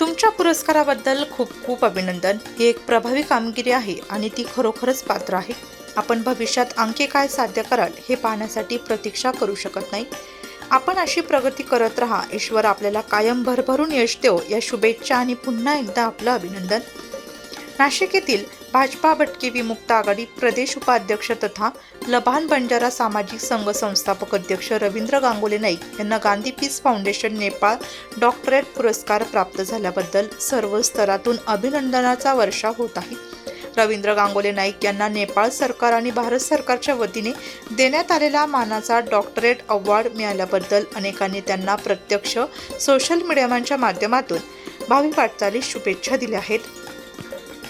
तुमच्या पुरस्काराबद्दल खूप खूप अभिनंदन. ही एक प्रभावी कामगिरी आहे आणि ती खरोखरच पात्र आहे. आपण भविष्यात आणखी काय साध्य कराल हे पाहण्यासाठी प्रतीक्षा करू शकत नाही. आपण अशी प्रगती करत राहा. ईश्वर आपल्याला कायम भरभरून यश देव. या शुभेच्छा आणि पुन्हा एकदा आपलं अभिनंदन. नाशिक येथील भाजपा भटके विमुक्त आघाडी प्रदेश उपाध्यक्ष तथा लभान बंजारा सामाजिक संघ संस्थापक अध्यक्ष रवींद्र गांगुले नाईक यांना Gandhi peace foundation Nepal doctorate पुरस्कार प्राप्त झाल्याबद्दल सर्व स्तरातून अभिनंदनाचा वर्षा होत आहे. रवींद्र गांगोले नाईक यांना नेपाळ सरकार आणि भारत सरकारच्या वतीने देण्यात आलेला मानाचा डॉक्टरेट अवॉर्ड मिळाल्याबद्दल अनेकांनी त्यांना प्रत्यक्ष सोशल मीडियाच्या माध्यमातून भावी वाटचालीस शुभेच्छा दिल्या आहेत.